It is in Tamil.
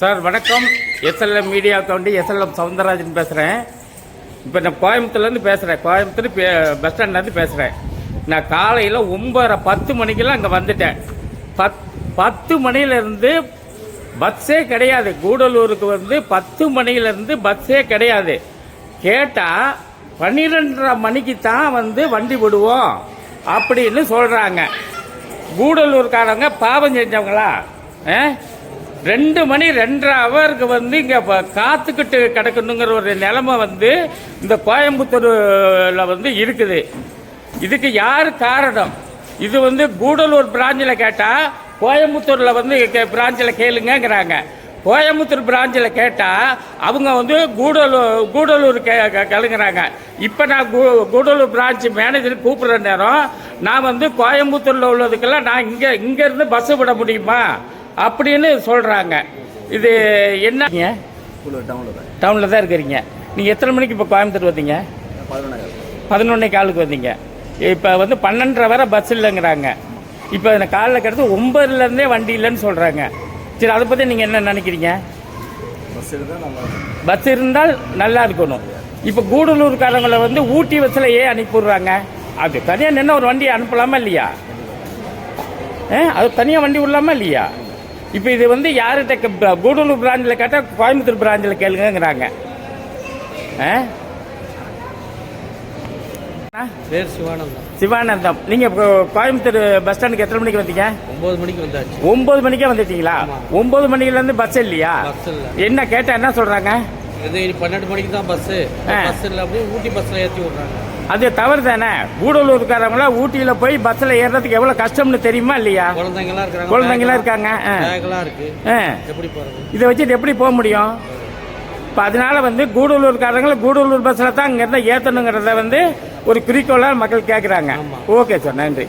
சார் வணக்கம். SLM media Thondi SLM Soundararajan பேசுகிறேன் இப்போ நான் கோயம்புத்தூர்லேருந்து பேசுகிறேன் கோயம்புத்தூர் பே- பஸ் ஸ்டாண்ட்லேருந்து பேசுகிறேன் நான் காலையில் ஒம்பதரை பத்து மணிக்கெல்லாம் அங்கே வந்துட்டேன். பத் பத்து மணிலேருந்து பஸ்ஸே கிடையாது. கூடலூருக்கு வந்து பத்து மணிலேருந்து பஸ்ஸே கிடையாது. கேட்டால் பன்னிரெண்டரை மணிக்கு தான் வந்து வண்டி விடுவோம் அப்படின்னு சொல்கிறாங்க கூடலூர்காரங்க பாவம் செஞ்சவங்களா? ஆ? ரெண்டு மணி ரெண்டரை ஹவருக்கு வந்து இங்கே காத்துக்கிட்டு கிடக்கணுங்கிற ஒரு நிலைமை வந்து இந்த கோயம்புத்தூரில் வந்து இருக்குது. இதுக்கு யார் காரணம்? இது வந்து கூடலூர் பிராஞ்சில் கேட்டால் கோயம்புத்தூரில் வந்து பிராஞ்சில் கேளுங்கங்கிறாங்க. கோயம்புத்தூர் பிராஞ்சில் கேட்டால் அவங்க வந்து கூடலூர் கூடலூர் கே கே- கிளங்குறாங்க இப்போ நான் கூ கூடலூர் பிரான்ச் மேனேஜர் கூப்பிட்ற நேரம் நான் வந்து கோயம்புத்தூரில் உள்ளதுக்கெல்லாம் நான் இங்கே இங்கேருந்து பஸ்ஸு விட முடியுமா? அப்படின்னு சொல்கிறாங்க இது என்ன? டவுனில் தான். டவுனில் தான் இருக்கிறீங்க. நீங்கள் எத்தனை மணிக்கு இப்போ கோயம்புத்தூர் வந்தீங்க? பதினொன்னே காலுக்கு வந்தீங்க. இப்போ வந்து பன்னெண்டரை வரை பஸ் இல்லைங்கிறாங்க. இப்போ எனக்கு காலைல கிடத்து ஒம்பதுலேருந்தே வண்டி இல்லைன்னு சொல்கிறாங்க சரி அதை பற்றி நீங்கள் என்ன நினைக்கிறீங்க? பஸ் இருந்தால் நல்லா இருக்கணும். இப்போ கூடலூர்காரங்களை வந்து ஊட்டி பஸ்ஸில் ஏன் அனுப்பிடுறாங்க அது தனியாக நின்று ஒரு வண்டி அனுப்பலாமா இல்லையா? ஏ அது தனியாக வண்டி விடலாமா இல்லையா? இப்போ இது வந்து யார்கிட்ட கூடலூர் பிராஞ்சில் கேட்டால் கோயம்புத்தூர் பிராஞ்சில் கேளுங்கங்கிறாங்க. ஆ? பேர் சிவானந்தம். சிவானந்தம். நீங்கள் கோயம்புத்தூர் பஸ் ஸ்டாண்டுக்கு எத்தனை மணிக்கு வந்தீங்க? ஒன்பது மணிக்கு வந்தாச்சு. ஒம்பது மணிக்கே வந்துட்டீங்களா. ஒம்பது மணிலேருந்து பஸ் இல்லையா? என்ன கேட்டால் என்ன சொல்கிறாங்க இது பன்னெண்டு மணிக்கு தான் பஸ் ஆ. பஸ் இல்ல அப்படியே ஊட்டி பஸ்ல ஏத்தி விடுறாங்க. அது தவறு தானே கூடலூர்காரங்களாம் ஊட்டியில் போய் பஸ்ஸில் ஏறுறதுக்கு எவ்வளோ கஷ்டம்னு தெரியுமா இல்லையா? குழந்தைங்க எல்லாம் இருக்காங்க. இதை வச்சுட்டு எப்படி போக முடியும்? இப்போ அதனால வந்து கூடலூர்காரங்களை கூடலூர் பஸ்ஸில் தான் இங்கேருந்து ஏற்றணுங்கிறத வந்து ஒரு குறிக்கோளாக மக்கள் கேட்குறாங்க. ஓகே சார் நன்றி.